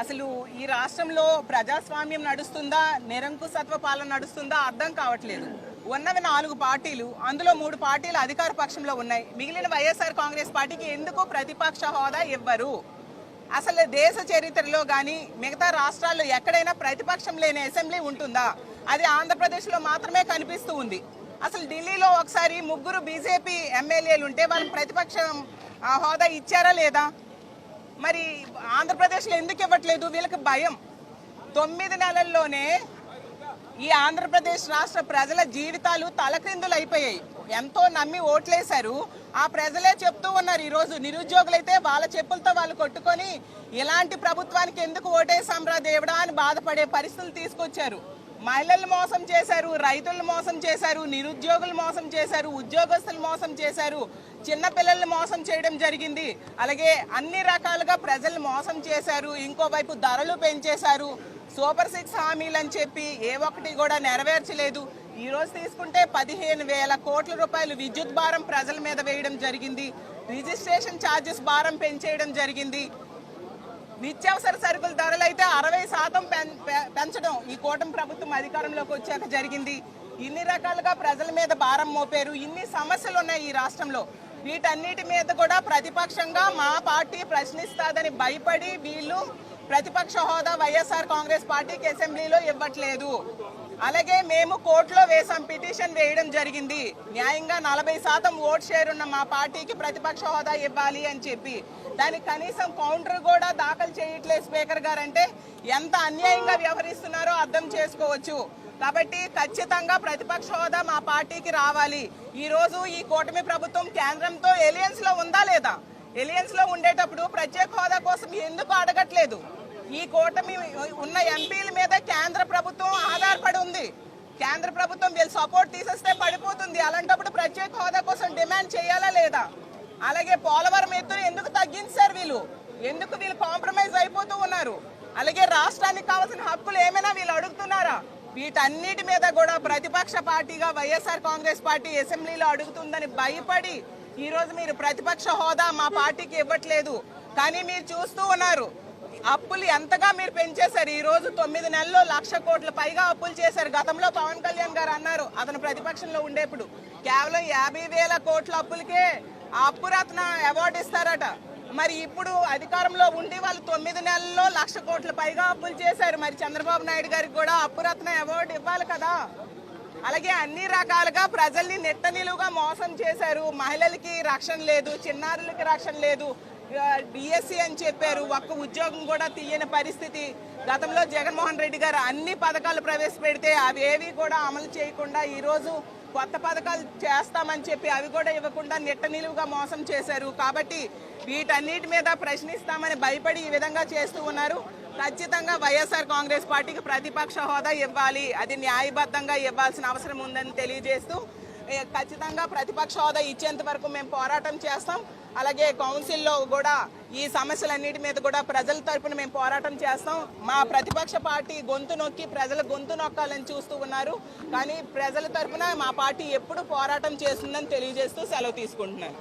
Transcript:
అసలు ఈ రాష్ట్రంలో ప్రజాస్వామ్యం నడుస్తుందా? నిరంకుశత్వ పాలన నడుస్తుందా? అర్థం కావట్లేదు. ఉన్నవి నాలుగు పార్టీలు అందులో మూడు పార్టీలు అధికార పక్షంలో ఉన్నాయి. మిగిలిన వైఎస్ఆర్ కాంగ్రెస్ పార్టీకి ఎందుకు ప్రతిపక్ష హోదా ఇవ్వరు. అసలు దేశ చరిత్రలో కానీ మిగతా రాష్ట్రాల్లో ఎక్కడైనా ప్రతిపక్షం లేని అసెంబ్లీ ఉంటుందా? అది ఆంధ్రప్రదేశ్లో మాత్రమే కనిపిస్తూ ఉంది. అసలు ఢిల్లీలో ఒకసారి ముగ్గురు బీజేపీ ఎమ్మెల్యేలు ఉంటే వాళ్ళకి ప్రతిపక్షం ఆ, హోదా ఇచ్చారా లేదా? మరి ఆంధ్రప్రదేశ్లో ఎందుకు ఇవ్వట్లేదు? వీళ్ళకి భయం. తొమ్మిది నెలల్లోనే ఈ ఆంధ్రప్రదేశ్ రాష్ట్ర ప్రజల జీవితాలు తలక్రిందులు అయిపోయాయి. ఎంతో నమ్మి ఓట్లేశారు. ఆ ప్రజలే చెప్తూ ఉన్నారు ఈరోజు నిరుద్యోగులైతే వాళ్ళ చెప్పులతో వాళ్ళు కొట్టుకొని ఇలాంటి ప్రభుత్వానికి ఎందుకు ఓటేసాంరా దేవుడా అని బాధపడే పరిస్థితులు తీసుకొచ్చారు. మహిళలు మోసం చేశారు రైతులను మోసం చేశారు నిరుద్యోగులు మోసం చేశారు ఉద్యోగస్తులు మోసం చేశారు చిన్నపిల్లల్ని మోసం చేయడం జరిగింది. అలాగే అన్ని రకాలుగా ప్రజలు మోసం చేశారు ఇంకోవైపు ధరలు పెంచేశారు. సూపర్ సిక్స్ హామీలు అని చెప్పి ఏ ఒక్కటి కూడా నెరవేర్చలేదు. ఈరోజు తీసుకుంటే పదిహేను వేల కోట్ల రూపాయలు విద్యుత్ భారం ప్రజల మీద వేయడం జరిగింది. రిజిస్ట్రేషన్ ఛార్జెస్ భారం పెంచేయడం జరిగింది. నిత్యావసర సరుకుల ధరలు అయితే శాతం పెం- పెంచడం ఈ కూటమి ప్రభుత్వం అధికారంలోకి వచ్చాక జరిగింది. ఇన్ని రకాలుగా ప్రజల మీద భారం మోపారు. ఇన్ని సమస్యలు ఉన్నాయి ఈ రాష్ట్రంలో. వీటన్నిటి మీద కూడా ప్రతిపక్షంగా మా పార్టీ ప్రశ్నిస్తాదని భయపడి వీళ్ళు ప్రతిపక్ష హోదా వైఎస్ఆర్ కాంగ్రెస్ పార్టీకి అసెంబ్లీలో ఇవ్వట్లేదు. అలాగే మేము కోర్టులో వేసాం పిటిషన్ వేయడం జరిగింది. న్యాయంగా నలభై శాతం ఓట్ షేర్ ఉన్న మా పార్టీకి ప్రతిపక్ష హోదా ఇవ్వాలి అని చెప్పి. దానికి కనీసం కౌంటర్ కూడా దాఖలు చేయట్లేదు స్పీకర్ గారు అంటే ఎంత అన్యాయంగా వ్యవహరిస్తున్నారో అర్థం చేసుకోవచ్చు. కాబట్టి ఖచ్చితంగా ప్రతిపక్ష హోదా మా పార్టీకి రావాలి. ఈ రోజు ఈ కూటమి ప్రభుత్వం కేంద్రంతో ఎలియన్స్లో ఉందా లేదా? ఎలియన్స్లో ఉండేటప్పుడు ప్రత్యేక హోదా కోసం ఎందుకు అడగట్లేదు? ఈ కూటమి ఉన్న ఎంపీల మీద కేంద్ర ప్రభుత్వం ఆధారపడి కేంద్ర ప్రభుత్వం వీళ్ళు సపోర్ట్ తీసేస్తే పడిపోతుంది. అలాంటప్పుడు ప్రత్యేక హోదా కోసం డిమాండ్ చేయాలా లేదా? అలాగే పోలవరం ఎత్తును ఎందుకు తగ్గించారు వీళ్ళు? ఎందుకు వీళ్ళు కాంప్రమైజ్ అయిపోతూ ఉన్నారు? అలాగే రాష్ట్రానికి కావాల్సిన హక్కులు ఏమైనా వీళ్ళు అడుగుతున్నారా? వీటన్నిటి మీద కూడా ప్రతిపక్ష పార్టీగా వైఎస్ఆర్ కాంగ్రెస్ పార్టీ అసెంబ్లీలో అడుగుతుందని భయపడి ఈరోజు మీరు ప్రతిపక్ష హోదా మా పార్టీకి ఇవ్వట్లేదు. కానీ మీరు చూస్తూ ఉన్నారు. అప్పులు ఎంతగా మీరు పెంచేశారు? ఈ రోజు తొమ్మిది నెలల్లో లక్ష కోట్ల పైగా అప్పులు చేశారు. గతంలో పవన్ కళ్యాణ్ గారు అన్నారు అతను ప్రతిపక్షంలో ఉండేప్పుడు. కేవలం యాభై వేల కోట్ల అప్పులకే ఆ అప్పురత్న అవార్డు ఇస్తారట. మరి ఇప్పుడు అధికారంలో ఉండి వాళ్ళు తొమ్మిది నెలల్లో లక్ష కోట్ల పైగా అప్పులు చేశారు. మరి చంద్రబాబు నాయుడు గారికి కూడా అప్పురత్న అవార్డు ఇవ్వాలి కదా? అలాగే అన్ని రకాలుగా ప్రజల్ని నెట్ట నిలువుగా మోసం చేశారు. మహిళలకి రక్షణ లేదు చిన్నారులకి రక్షణ లేదు డిఎస్సి అని చెప్పారు. ఒక్క ఉద్యోగం కూడా తీయని పరిస్థితి. గతంలో జగన్మోహన్ రెడ్డి గారు అన్ని పథకాలు ప్రవేశపెడితే అవి ఏవి కూడా అమలు చేయకుండా ఈరోజు కొత్త పథకాలు చేస్తామని చెప్పి అవి కూడా ఇవ్వకుండా నిట్ట నిలువుగా మోసం చేశారు. కాబట్టి వీటన్నిటి మీద ప్రశ్నిస్తామని భయపడి ఈ విధంగా చేస్తూ ఉన్నారు. ఖచ్చితంగా వైఎస్ఆర్ కాంగ్రెస్ పార్టీకి ప్రతిపక్ష హోదా ఇవ్వాలి. అది న్యాయబద్ధంగా ఇవ్వాల్సిన అవసరం ఉందని తెలియజేస్తూ ఖచ్చితంగా ప్రతిపక్ష హోదా ఇచ్చేంత వరకు మేము పోరాటం చేస్తాం. అలాగే కౌన్సిల్లో కూడా ఈ సమస్యలన్నిటి మీద కూడా ప్రజల తరపున మేము పోరాటం చేస్తాం. మా ప్రతిపక్ష పార్టీ గొంతు నొక్కి ప్రజల గొంతు నొక్కాలని చూస్తూ ఉన్నారు. కానీ ప్రజల తరపున మా పార్టీ ఎప్పుడు పోరాటం చేస్తుందని తెలియజేస్తూ సెలవు తీసుకుంటున్నాను.